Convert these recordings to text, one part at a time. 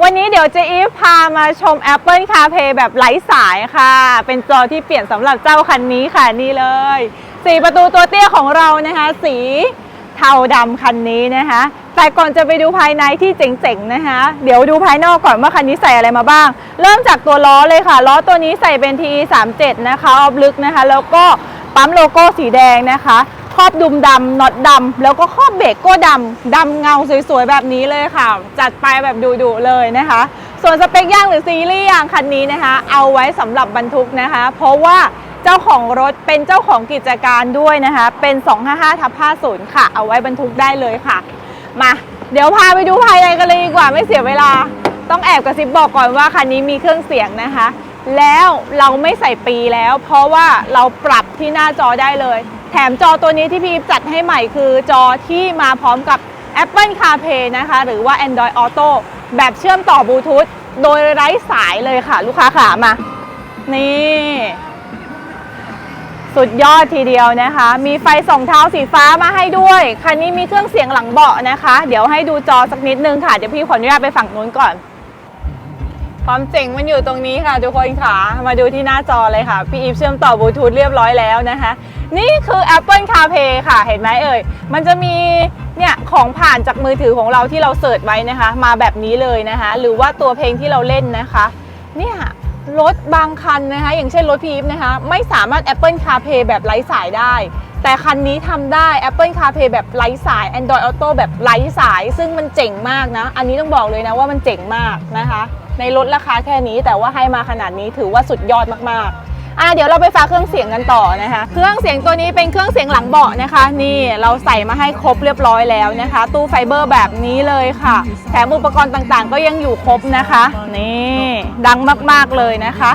วันนี้เดี๋ยวเจอีฟพามาชม Apple CarPlay แบบไร้สายค่ะ เป็นจอที่เปลี่ยนสำหรับเจ้าคันนี้ค่ะนี่เลย สีประตูตัวเตี้ยของเรานะคะ สีเทาดำคันนี้นะคะ แต่ก่อนจะไปดูภายในที่เจ๋งๆนะคะ เดี๋ยวดูภายนอกก่อนว่าคันนี้ใส่อะไรมาบ้าง เริ่มจากตัวล้อเลยค่ะ ล้อตัวนี้ใส่เป็น TE 37 นะคะออฟลึกนะคะ แล้วก็ปั๊มโลโก้สีแดงนะคะ ครอบดุมดำน็อตดำแล้วก็ครอบเบรกก้ดำดำเงาสวยๆแบบนี้เลยค่ะ จัดไปแบบดุๆเลยนะคะ ส่วนสเปคย่างหรือซีรีส์ยางคันนี้นะคะ เอาไว้สำหรับบรรทุกนะคะ เพราะว่าเจ้าของรถเป็นเจ้าของกิจการด้วยนะคะ เป็น 255ทับ50 ค่ะ เอาไว้บรรทุกได้เลยค่ะ มา เดี๋ยวพาไปดูภายในกันเลยดีกว่าไม่เสียเวลา ต้องแอบกระซิบบอกก่อนว่าคันนี้มีเครื่องเสียงนะคะ แล้วเราไม่ใส่ปีแล้ว เพราะว่าเราปรับที่หน้าจอได้เลย แถมจอตัวนี้ที่พี่อีฟจัดให้ใหม่คือจอที่มาพร้อมกับ Apple CarPlay นะคะ หรือว่า Android Auto แบบเชื่อมต่อบลูทูธโดยไร้สายเลยค่ะ ลูกค้าขามา นี่ สุดยอดทีเดียวนะคะ มีไฟส่องเท้าสีฟ้ามาให้ด้วย คันนี้มีเครื่องเสียงหลังเบาะนะคะ เดี๋ยวให้ดูจอสักนิดนึงค่ะ เดี๋ยวพี่ขออนุญาตไปฝั่งนู้นก่อน ความเจ๋งมันอยู่ตรงนี้ค่ะทุกคนค่ะ มาดูที่หน้าจอเลยค่ะ พี่อีฟเชื่อมต่อบลูทูธเรียบร้อยแล้วนะคะ นี่คือ Apple CarPlay ค่ะ เห็นไหมเอ่ย มันจะมีเนี่ยของผ่านจากมือถือของเราที่เราเสิร์ชไว้นะคะ มาแบบนี้เลยนะคะ หรือว่าตัวเพลงที่เราเล่นนะคะ เนี่ยรถบางคันนะคะ อย่างเช่นรถพีฟนะคะ ไม่สามารถ Apple CarPlay แบบไร้สายได้ แต่คันนี้ทำได้ Apple CarPlay แบบไร้สาย Android Auto แบบไร้สาย ซึ่งมันเจ๋งมากนะ อันนี้ต้องบอกเลยนะว่ามันเจ๋งมากนะคะ ในลดราคาแค่นี้ แต่ว่าให้มาขนาดนี้ถือว่าสุดยอดมากๆอะเดี๋ยวเราไปฟังเครื่องเสียงกันต่อนะคะ เครื่องเสียงตัวนี้เป็นเครื่องเสียงหลังเบาะนะคะ นี่เราใส่มาให้ครบเรียบร้อยแล้วนะคะ ตู้ไฟเบอร์แบบนี้เลยค่ะ แถมอุปกรณ์ต่างๆ ก็ยังอยู่ครบนะคะ นี่ดังมากๆเลยนะคะ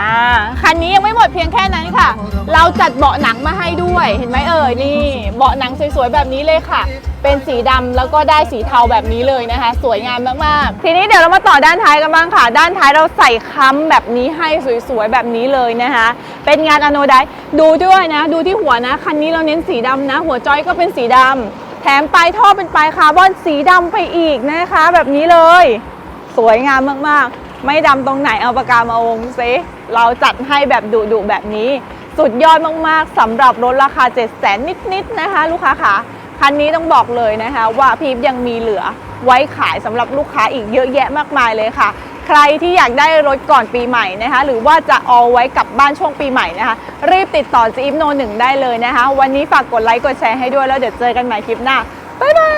อ่าคันนี้ยังไม่หมดเพียงแค่นั้นค่ะ เราจัดเบาะหนังมาให้ด้วยเห็นไหมเอ่ยนี่เบาะหนังสวยๆแบบนี้เลยค่ะ เป็นสีดำแล้วก็ได้สีเทาแบบนี้เลยนะคะ สวยงามมากๆ ทีนี้เดี๋ยวเรามาต่อด้านท้ายกันบ้างค่ะ ด้านท้ายเราใส่ค้ำแบบนี้ให้สวยๆแบบนี้เลยนะคะ เป็นงานอโนไดดูด้วยนะ ดูที่หัวนะคันนี้เราเน้นสีดำนะ หัวจอยก็เป็นสีดำแถมปลายท่อเป็นปลายคาร์บอนสีดำไปอีกนะคะ แบบนี้เลย สวยงามมาก ไม่ดำตรงไหนเอาปากกามาวงซิเราจัดให้แบบดุๆแบบนี้ สุดยอดมากๆสำหรับรถราคา 7 0 0 0 0นิดๆนะคะ ลูกค้าคะคันนี้ต้องบอกเลยนะคะ ว่าพีฟยังมีเหลือไว้ขายสำหรับลูกค้าอีกเยอะแยะมากมายเลยค่ะ ใครที่อยากได้รถก่อนปีใหม่นะคะ หรือว่าจะเอาไว้กลับบ้านช่วงปีใหม่นะคะ รีบติดต่อจีฟโนหนึ่งได้เลยนะคะ วันนี้ฝากกดไลค์กดแชร์ให้ด้วยแล้วเดี๋ยวเจอกันใหม่คลิปหน้าบ๊ายบาย